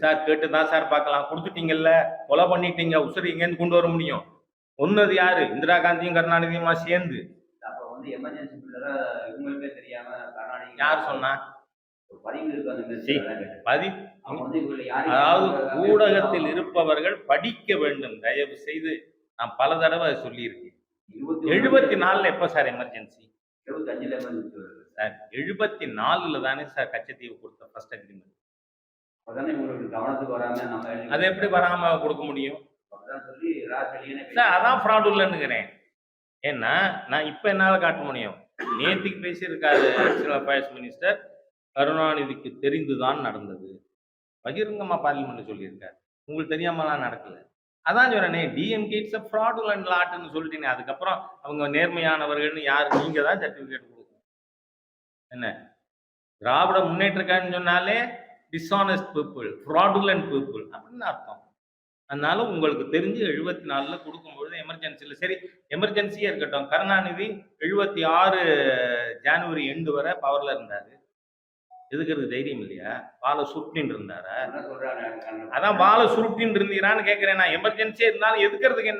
Sir கேட்டு தான் sir பார்க்கலாம். கொடுத்துட்டீங்கல்ல கொலை பண்ணிட்டீங்க உசுறு எங்கேருந்து கொண்டு வர முடியும். ஒன்னது யாரு? இந்திரா காந்தியும் கருணாநிதியுமா சேர்ந்து? யார் சொன்னா? அதாவது ஊடகத்தில் இருப்பவர்கள் படிக்க வேண்டும். தயவு செய்து நான் பல தடவை சொல்லியிருக்கேன். எழுபத்தி நாலுல எப்ப சார் எமர்ஜென்சி சார் எழுபத்தி நாலுல தானே சார் கச்சத்தீவு கொடுத்த ஃபர்ஸ்ட் அக்ரிமெண்ட் அது எப்படி வராம கொடுக்க முடியும்? அதான் ஃப்ராடுல்லன்னுக்கிறேன் ஏன்னா நான் இப்போ என்னால் காட்ட முடியும்? நேத்திக்கு பேசியிருக்காரு ஆக்சுவல் அஃபேர்ஸ் மினிஸ்டர் கருணாநிதிக்கு தெரிந்துதான் நடந்தது. பகிரங்கமா பார்லிமெண்ட் சொல்லியிருக்காரு. உங்களுக்கு தெரியாமலாம் நடக்கல. அதான் சொல்றேனே டிஎம்கே இட்ஸ் ஃப்ராடுலண்ட் லாட்னு சொல்லிட்டீங்க அதுக்கப்புறம் அவங்க நேர்மையானவர்கள்னு யார்? நீங்க தான் சர்டிஃபிகேட் கொடுக்கணும். என்ன? திராவிட முன்னேற்ற சொன்னாலே டிஸ்ஆனஸ்ட் பீப்புள் ஃப்ராடுலண்ட் பீப்புள் அப்படின்னு அர்த்தம். அதனால உங்களுக்கு தெரிஞ்சு எழுபத்தி நாலுல கொடுக்கும்பொழுது எமர்ஜென்சியில் சரி எமர்ஜென்சியே இருக்கட்டும். கருணாநிதி எழுபத்தி ஆறு ஜனவரி எண்டு வரை பவர்ல இருந்தாரு. எதுக்கிறது தைரியம் இல்லையா? பாலை சுருட்டின்னு இருந்தாரா? அதான் பாலை சுருட்டின்னு இருந்தீரான்னு கேட்கிறேன் நான். எமர்ஜென்சியே இருந்தாலும் எதுக்கிறதுக்கு